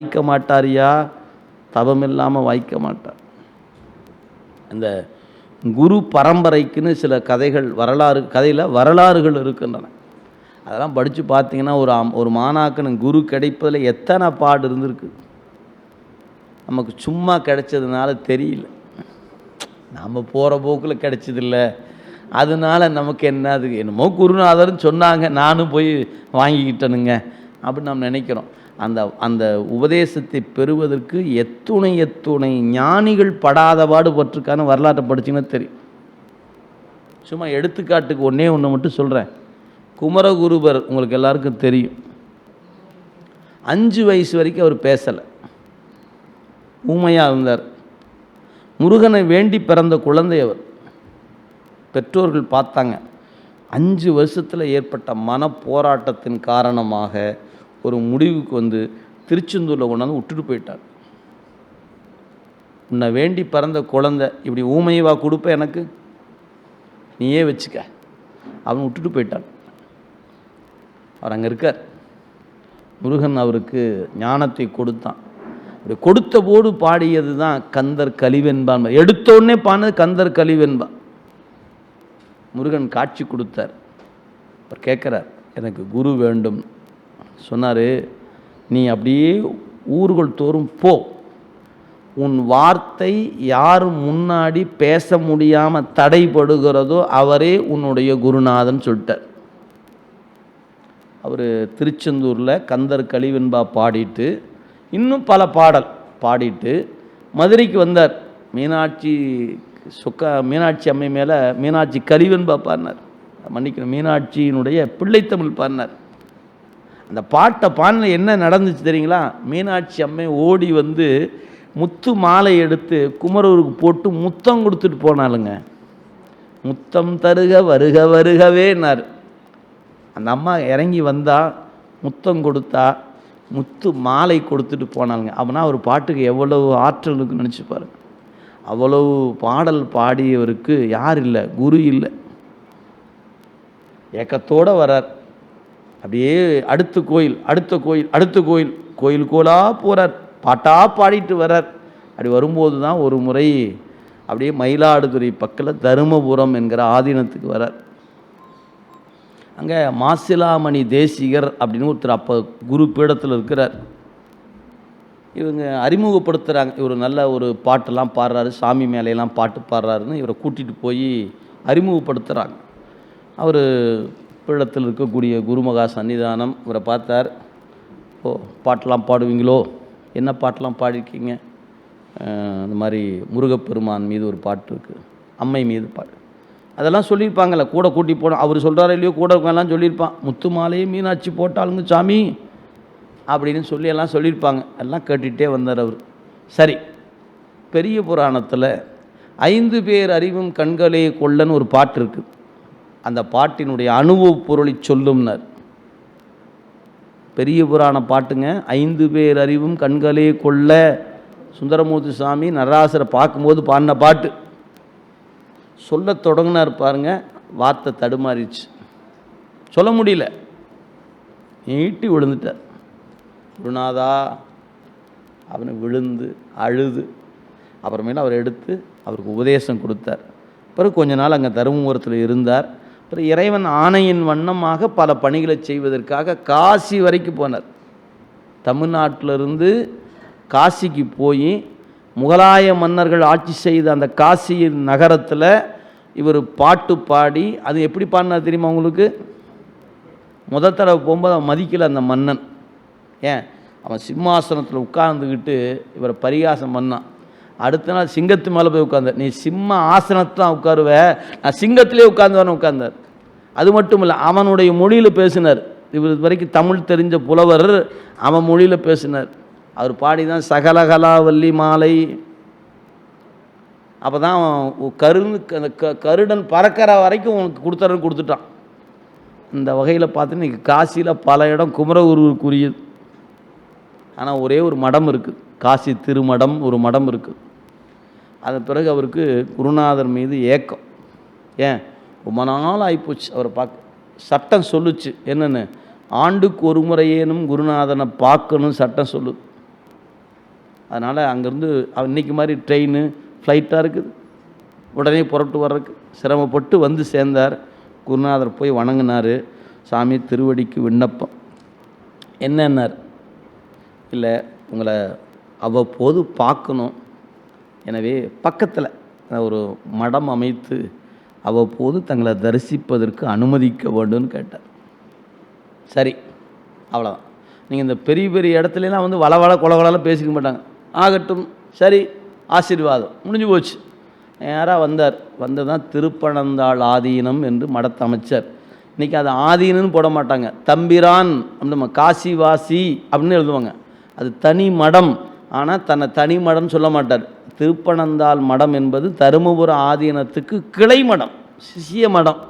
வாய்க்க மாட்டாரியா தபம் இல்லாமல் வாய்க்க மாட்டார் இந்த குரு பரம்பரைக்குன்னு சில கதைகள் வரலாறு கதையில் வரலாறுகள் இருக்கின்றன. அதெல்லாம் படித்து பார்த்தீங்கன்னா ஒரு ஒரு மாணாக்கனு குரு கிடைப்பதில் எத்தனை பாடு இருந்திருக்கு? நமக்கு சும்மா கிடைச்சதுனால தெரியல. நாம் போகிற போக்கில் கிடைச்சதில்ல. அதனால நமக்கு என்ன அது? என்னமோ குருநாதர்னு சொன்னாங்க. நானும் போய் வாங்கிக்கிட்டேனுங்க. அப்படின்னு நம்ம நினைக்கிறோம். அந்த அந்த உபதேசத்தை பெறுவதற்கு எத்துணை எத்துணை ஞானிகள் படாத பாடுபட்டிருக்கான வரலாற்றை படிச்சிங்கன்னா தெரியும். சும்மா எடுத்துக்காட்டுக்கு ஒன்றே ஒன்று மட்டும் சொல்கிறேன் குமரகுருபர் உங்களுக்கு எல்லாருக்கும் தெரியும். அஞ்சு வயசு வரைக்கும் அவர் பேசலை. ஊமையாக இருந்தார். முருகனை வேண்டி பிறந்த குழந்தை அவர். பெற்றோர்கள் பார்த்தாங்க. அஞ்சு வருஷத்தில் ஏற்பட்ட மன போராட்டத்தின் காரணமாக ஒரு முடிவுக்கு வந்து திருச்செந்தூரில் கொண்டாந்து விட்டுட்டு போயிட்டார். உன்னை வேண்டி பிறந்த குழந்தை இப்படி ஊமையவா கொடுப்ப எனக்கு? நீயே வச்சுக்க. அவன் விட்டுட்டு போயிட்டான். அவர் அங்கே இருக்கார். முருகன் அவருக்கு ஞானத்தை கொடுத்தான். அப்படி கொடுத்த போடு பாடியது தான் கந்தர் கலிவென்பான் எடுத்த உடனே பாடினது கந்தர் கலிவென்பா முருகன் காட்சி கொடுத்தார். அவர் கேட்குறார் எனக்கு குரு வேண்டும். சொன்னார் நீ அப்படியே ஊர்கள் தோறும் போ. உன் வார்த்தை யார் முன்னாடி பேச முடியாமல் தடைபடுகிறதோ அவரே உன்னுடைய குருநாதன் சொல்லிட்டார். அவர் திருச்செந்தூரில் கந்தர் கலிவென்பா பாடிட்டு இன்னும் பல பாடல் பாடிட்டு மதுரைக்கு வந்தார். மீனாட்சி சொக்கா மீனாட்சி அம்மை மேலே மீனாட்சி கலிவென்பா பாடினார். மன்னிக்கணும் மீனாட்சியினுடைய பிள்ளைத்தமிழ் பாடினார். அந்த பாட்டை பாடின என்ன நடந்துச்சு தெரியுங்களா? மீனாட்சி அம்மை ஓடி வந்து முத்து மாலை எடுத்து குமரூருக்கு போட்டு முத்தம் கொடுத்துட்டு போனாலுங்க முத்தம் தருக வருக வருகவேன்னார். அந்த அம்மா இறங்கி வந்தால் முத்தம் கொடுத்தா முத்து மாலை கொடுத்துட்டு போனாலுங்க அப்படின்னா அவர் பாட்டுக்கு எவ்வளவு ஆற்றல் இருக்குன்னு நினச்சி பாருங்க. அவ்வளவு பாடல் பாடியவருக்கு யார் இல்லை? குரு இல்லை. ஏக்கத்தோடு வரார் அப்படியே அடுத்த கோயில் அடுத்த கோயில் அடுத்த கோயில். கோயில் கோலாக போகிறார் பாட்டாக பாடிட்டு வரார் அப்படி வரும்போது தான் ஒரு முறை அப்படியே மயிலாடுதுறை பக்கத்தில் தருமபுரம் என்கிற ஆதீனத்துக்கு வரார் அங்கே மாசிலாமணி தேசிகர் அப்படின்னு ஒருத்தர் அப்போ குரு பீடத்தில் இருக்கிறார். இவங்க அறிமுகப்படுத்துகிறாங்க இவர் நல்ல ஒரு பாட்டெல்லாம் பாடுறாரு. சாமி மேலையெல்லாம் பாட்டு பாடுறாருன்னு இவரை கூட்டிகிட்டு போய் அறிமுகப்படுத்துகிறாங்க அவர் பீடத்தில் இருக்கக்கூடிய குருமகா சன்னிதானம் இவரை பார்த்தார். ஓ பாட்டெல்லாம் பாடுவீங்களோ? என்ன பாட்டெல்லாம் பாடிருக்கீங்க இந்த மாதிரி முருகப்பெருமான் மீது ஒரு பாட்டு இருக்குது அம்மை மீது பாட்டு. அதெல்லாம் சொல்லியிருப்பாங்கள்ல கூட கூட்டி போனோம் அவர் சொல்கிறாரோ இல்லையோ கூட இருக்கவங்கலாம் சொல்லியிருப்பான். முத்து மாலையே மீனாட்சி போட்டாளுங்க சாமி அப்படின்னு சொல்லி எல்லாம் சொல்லியிருப்பாங்க. எல்லாம் கேட்டுகிட்டே வந்தார் அவர். சரி பெரிய புராணத்தில் ஐந்து பேர் அறிவும் கண்களே கொள்ளன்னு ஒரு பாட்டு இருக்குது அந்த பாட்டினுடைய அனுபவ பொருளை சொல்லும்னார். பெரிய புராண பாட்டுங்க ஐந்து பேர் அறிவும் கண்களே கொள்ள. சுந்தரமூர்த்தி சாமி நடராசரை பார்க்கும்போது பாடின பாட்டு. சொல்ல தொடங்கினார் பாருங்க வார்த்தை தடுமாறிடுச்சு. சொல்ல முடியல. நீட்டி விழுந்துட்டார். குருநாதா அவனை விழுந்து அழுது. அப்புறமேல அவர் எடுத்து அவருக்கு உபதேசம் கொடுத்தார். பிறகு கொஞ்ச நாள் அங்கே தருமபுரத்தில் இருந்தார். அப்புறம் இறைவன் ஆணையின் வண்ணமாக பல பணிகளை செய்வதற்காக காசி வரைக்கும் போனார். தமிழ்நாட்டிலிருந்து காசிக்கு போய் முகலாய மன்னர்கள் ஆட்சி செய்த அந்த காசி நகரத்தில் இவர் பாட்டு பாடி அது எப்படி பாடினார் தெரியுமா உங்களுக்கு? முத தடவை போகும்போது அவன் மதிக்கலை அந்த மன்னன். ஏன்? அவன் சிம்மாசனத்தில் உட்கார்ந்துக்கிட்டு இவரை பரிகாசம் பண்ணான். அடுத்த நாள் சிங்கத்து மேலே போய் உட்கார்ந்தார். நீ சிம்ம ஆசனத்தில் தான் உட்காருவ. நான் சிங்கத்திலே உட்கார்ந்தவன உட்கார்ந்தார். அது மட்டும் இல்லை அவனுடைய மொழியில் பேசினார். இவர் இது வரைக்கும் தமிழ் தெரிஞ்ச புலவர் அவன் மொழியில் பேசினார். அவர் பாடி தான் சகலகலாவல்லி மாலை. அப்போ தான் அவன் கருணு அந்த க கருடன் பறக்கிற வரைக்கும் உனக்கு கொடுத்துறன்னு கொடுத்துட்டான். இந்த வகையில் பார்த்து இன்னைக்கு காசியில் பல இடம் குமரகுருவுக்குரியது. ஆனால் ஒரே ஒரு மடம் இருக்குது காசி திருமடம் ஒரு மடம் இருக்குது அதன் பிறகு அவருக்கு குருநாதர் மீது ஏக்கம். ஏன்? ரொம்ப நாள் ஆகிப்போச்சு அவரை பார்க்க சட்டம் சொல்லுச்சு. என்னென்னு? ஆண்டுக்கு ஒரு முறையேனும் குருநாதனை பார்க்கணும் சட்டம் சொல்லு அதனால் அங்கேருந்து இன்னைக்கு மாதிரி ட்ரெயின் ஃப்ளைட்டாக இருக்குது. உடனே புறப்பட்டு வர்றதுக்கு சிரமப்பட்டு வந்து சேர்ந்தார். குருநாதர் போய் வணங்கினார். சாமி திருவடிக்கு விண்ணப்பம். என்னன்னார்? இல்லை உங்களை அவ்வப்போது பார்க்கணும். எனவே பக்கத்தில் ஒரு மடம் அமைத்து அவ்வப்போது தங்களை தரிசிப்பதற்கு அனுமதிக்க வேண்டும்னு கேட்டார். சரி அவ்வளோதான் நீங்கள் இந்த பெரிய பெரிய இடத்துலலாம் வந்து வள வள கொல பேசிக்க மாட்டாங்க. ஆகட்டும் சரி ஆசீர்வாதம். முடிஞ்சு போச்சு. நேராக வந்தார். வந்து தான் திருப்பனந்தாள் ஆதீனம் என்று மடத்தை அமைச்சர். இன்றைக்கி அது ஆதீனம்னு போட மாட்டாங்க. தம்பிரான் அப்படின்னு காசிவாசி அப்படின்னு எழுதுவாங்க. அது தனி மடம். ஆனால் தன்னை தனி மடம் சொல்ல மாட்டார். திருப்பனந்தாள் மடம் என்பது தருமபுர ஆதீனத்துக்கு கிளை மடம் சிசிய மடம்.